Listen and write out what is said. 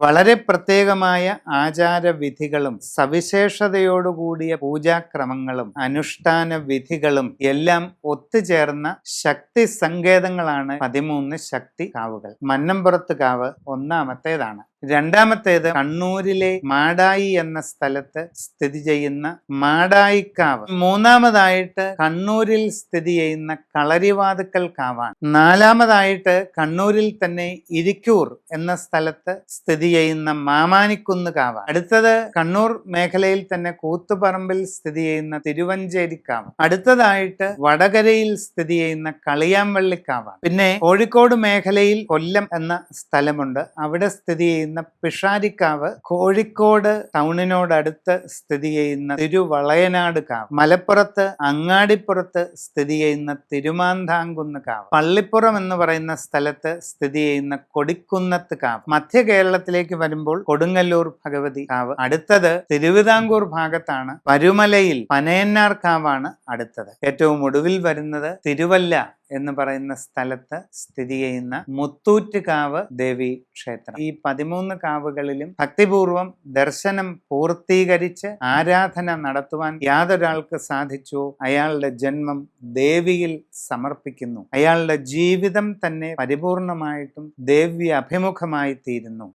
വളരെ പ്രത്യേകമായ ആചാരവിധികളും സവിശേഷതയോടുകൂടിയ പൂജാക്രമങ്ങളും അനുഷ്ഠാന വിധികളും എല്ലാം ഒത്തുചേർന്ന ശക്തി സങ്കേതങ്ങളാണ് പതിമൂന്ന് ശക്തി കാവുകൾ. മന്നംപുറത്ത് കാവ് ഒന്നാമത്തേതാണ്. രണ്ടാമത്തേത് കണ്ണൂരിലെ മാടായി എന്ന സ്ഥലത്ത് സ്ഥിതി ചെയ്യുന്ന മാടായിക്കാവ്. മൂന്നാമതായിട്ട് കണ്ണൂരിൽ സ്ഥിതി ചെയ്യുന്ന കളരിവാതുക്കൽ കാവാണ്. നാലാമതായിട്ട് കണ്ണൂരിൽ തന്നെ ഇരിക്കൂർ എന്ന സ്ഥലത്ത് സ്ഥിതി ചെയ്യുന്ന മാമാനിക്കുന്ന് കാവാണ്. അടുത്തത് കണ്ണൂർ മേഖലയിൽ തന്നെ കൂത്തുപറമ്പിൽ സ്ഥിതി ചെയ്യുന്ന തിരുവഞ്ചേരിക്കാവ് അടുത്തതായിട്ട് വടകരയിൽ സ്ഥിതി ചെയ്യുന്ന കളിയാമ്പള്ളിക്കാവാണ് പിന്നെ കോഴിക്കോട് മേഖലയിൽ കൊല്ലം എന്ന സ്ഥലമുണ്ട്. അവിടെ സ്ഥിതി ചെയ്യുന്ന പിഷാരിക്കാവ് കോഴിക്കോട് ടൗണിനോടടുത്ത് സ്ഥിതി ചെയ്യുന്ന തിരുവളയനാട് കാവ്. മലപ്പുറത്ത് അങ്ങാടിപ്പുറത്ത് സ്ഥിതി ചെയ്യുന്ന തിരുമാന്താംകുന്ന് കാവ്. പള്ളിപ്പുറം എന്ന് പറയുന്ന സ്ഥലത്ത് സ്ഥിതി ചെയ്യുന്ന കൊടിക്കുന്നത്ത് കാവ്. മധ്യ കേരളത്തിലേക്ക് വരുമ്പോൾ കൊടുങ്ങല്ലൂർ ഭഗവതി കാവ്. അടുത്തത് തിരുവിതാംകൂർ ഭാഗത്താണ്. പരുമലയിൽ പനയന്നാർ കാവാണ് അടുത്തത്. ഏറ്റവും ഒടുവിൽ വരുന്നത് തിരുവല്ല എന്ന് പറയുന്ന സ്ഥലത്ത് സ്ഥിതി ചെയ്യുന്ന മുത്തൂറ്റ് ദേവി ക്ഷേത്രം. ഈ പതിമൂന്ന് കാവുകളിലും ഭക്തിപൂർവം ദർശനം പൂർത്തീകരിച്ച് ആരാധന നടത്തുവാൻ യാതൊരാൾക്ക് സാധിച്ചോ. അയാളുടെ ജന്മം ദേവിയിൽ സമർപ്പിക്കുന്നു. അയാളുടെ ജീവിതം തന്നെ പരിപൂർണമായിട്ടും ദേവ്യ അഭിമുഖമായി തീരുന്നു